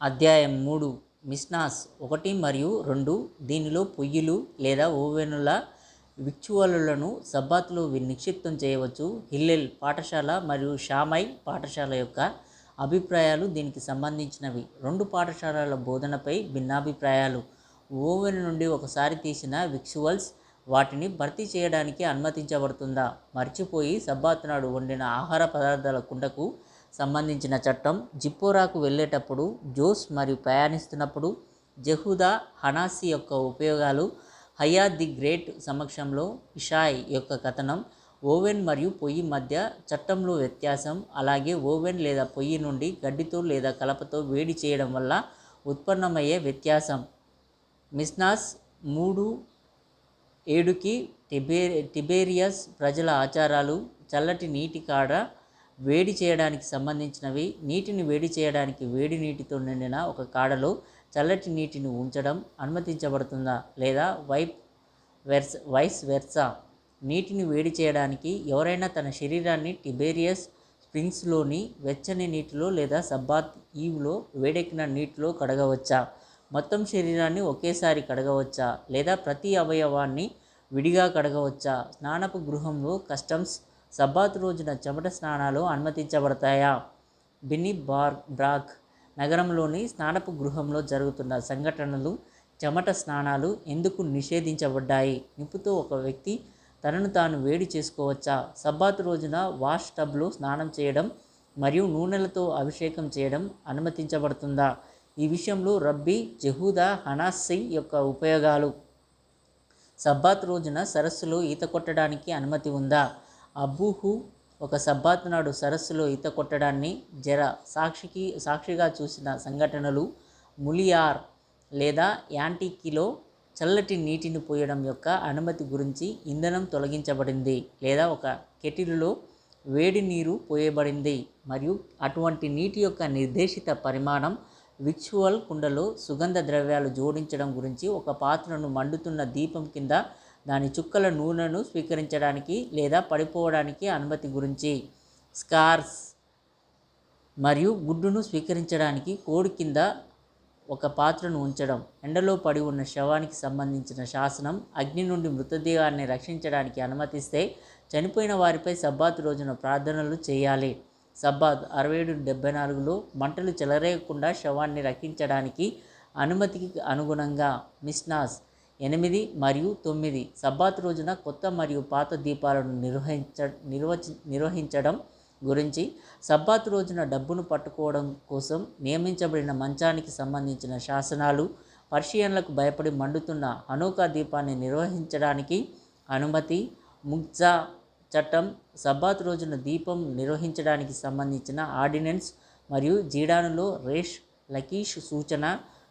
అధ్యాయం మూడు మిస్నాస్ ఒకటి మరియు రెండు దీనిలో పొయ్యిలు లేదా ఓవెనుల విక్చువలులను సబ్బాతులో నిక్షిప్తం చేయవచ్చు. హిల్లెల్ పాఠశాల మరియు షామై పాఠశాల యొక్క అభిప్రాయాలు దీనికి సంబంధించినవి. రెండు పాఠశాలల బోధనపై భిన్నాభిప్రాయాలు. ఓవెన్ నుండి ఒకసారి తీసిన విక్చువల్స్ వాటిని భర్తీ చేయడానికి అనుమతించబడుతుందా? మర్చిపోయి సబ్బాత్ నాడు వండిన ఆహార పదార్థాల కుండకు సంబంధించిన చట్టం జిప్పోరాకు వెళ్ళేటప్పుడు జోస్ మరియు ప్రయాణిస్తున్నప్పుడు జహూదా హనాసి యొక్క ఉపయోగాలు హయా ది గ్రేట్ సమక్షంలో ఇషాయ్ యొక్క కథనం ఓవెన్ మరియు పొయ్యి మధ్య చట్టంలో వ్యత్యాసం అలాగే ఓవెన్ లేదా పొయ్యి నుండి గడ్డితో లేదా కలపతో వేడి చేయడం వల్ల ఉత్పన్నమయ్యే వ్యత్యాసం. మిస్నాస్ మూడు ఏడుకి టిబే టిబేరియస్ ప్రజల ఆచారాలు చల్లటి నీటి కాడ వేడి చేయడానికి సంబంధించినవి నీటిని వేడి చేయడానికి వేడి నీటితో నిండిన ఒక కాడలో చల్లటి నీటిని ఉంచడం అనుమతించబడుతుందా లేదా వైప్ వెర్స్ వైస్ వెర్సా? నీటిని వేడి చేయడానికి ఎవరైనా తన శరీరాన్ని టిబేరియస్ స్ప్రింగ్స్లోని వెచ్చని నీటిలో లేదా సబ్బాత్ ఈవ్లో వేడెక్కిన నీటిలో కడగవచ్చా? మొత్తం శరీరాన్ని ఒకేసారి కడగవచ్చా లేదా ప్రతి అవయవాన్ని విడిగా కడగవచ్చా? స్నానపు గృహంలో కస్టమ్స్ సబ్బాత్ రోజున చెమట స్నానాలు అనుమతించబడతాయా? బిని బార్ బ్రాక్ నగరంలోని స్నానపు గృహంలో జరుగుతున్న సంఘటనలు చెమట స్నానాలు ఎందుకు నిషేధించబడ్డాయి? నిప్పుతో ఒక వ్యక్తి తనను తాను వేడి చేసుకోవచ్చా? సబ్బాత్ రోజున వాష్ టబ్లో స్నానం చేయడం మరియు నూనెలతో అభిషేకం చేయడం అనుమతించబడుతుందా? ఈ విషయంలో రబ్బీ జహూదా హనాసింగ్ యొక్క ఉపయోగాలు. సబ్బాత్ రోజున సరస్సులో ఈత కొట్టడానికి అనుమతి ఉందా? అబూహు ఒక సబ్బాత్ నాడు సరస్సులో ఈత కొట్టడాన్ని జర సాక్షికి సాక్షిగా చూసిన సంఘటనలు ములియార్ లేదా యాంటికిలో చల్లటి నీటిని పోయడం యొక్క అనుమతి గురించి ఇంధనం తొలగించబడింది లేదా ఒక కెటిల్లో వేడి నీరు పోయబడింది మరియు అటువంటి నీటి యొక్క నిర్దేశిత పరిమాణం విక్చువల్ కుండలో సుగంధ ద్రవ్యాలు జోడించడం గురించి ఒక పాత్రను మండుతున్న దీపం కింద దాని చుక్కల నూనెను స్వీకరించడానికి లేదా పడిపోవడానికి అనుమతి గురించి. స్కార్స్ మరియు గుడ్డును స్వీకరించడానికి కోడి కింద ఒక పాత్రను ఉంచడం. ఎండలో పడి ఉన్న శవానికి సంబంధించిన శాసనం అగ్ని నుండి మృతదేహాన్ని రక్షించడానికి అనుమతిస్తే చనిపోయిన వారిపై సబ్బాత్ రోజున ప్రార్థనలు చేయాలి. సబ్బాత్ అరవై ఏడు డెబ్బై నాలుగులో మంటలు చెలరేయకుండా శవాన్ని రక్షించడానికి అనుమతికి అనుగుణంగా మిస్నాస్ ఎనిమిది మరియు తొమ్మిది సబ్బాత్ రోజున కొత్త మరియు పాత దీపాలను నిర్వహించ నిర్వచి నిర్వహించడం గురించి సబ్బాత్ రోజున డబ్బును పట్టుకోవడం కోసం నియమించబడిన మంచానికి సంబంధించిన శాసనాలు పర్షియన్లకు భయపడి మండుతున్న హనోకా దీపాన్ని నిర్వహించడానికి అనుమతి ముగ్జా చట్టం సబ్బాత్ రోజున దీపం నిర్వహించడానికి సంబంధించిన ఆర్డినెన్స్ మరియు జీడానులో రేష్ లకీష్ సూచన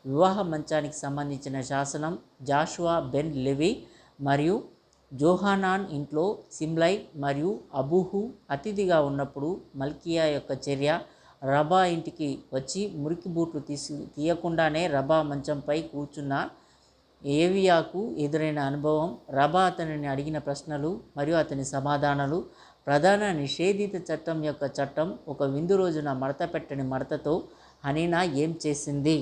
వివాహ మంచానికి సంబంధించిన శాసనం జాషువా బెన్ లెవి మరియు జోహానాన్ ఇంట్లో సిమ్లై మరియు అబూహు అతిథిగా ఉన్నప్పుడు మల్కియా యొక్క చర్య రబా ఇంటికి వచ్చి మురికి బూట్లు తీసి తీయకుండానే రబా మంచంపై కూర్చున్న ఏవియాకు ఎదురైన అనుభవం రబా అతనిని అడిగిన ప్రశ్నలు మరియు అతని సమాధానాలు ప్రధాన నిషేధిత చట్టం యొక్క చట్టం ఒక విందు రోజున మడత పెట్టని మడతతో హనీనా ఏం చేసింది?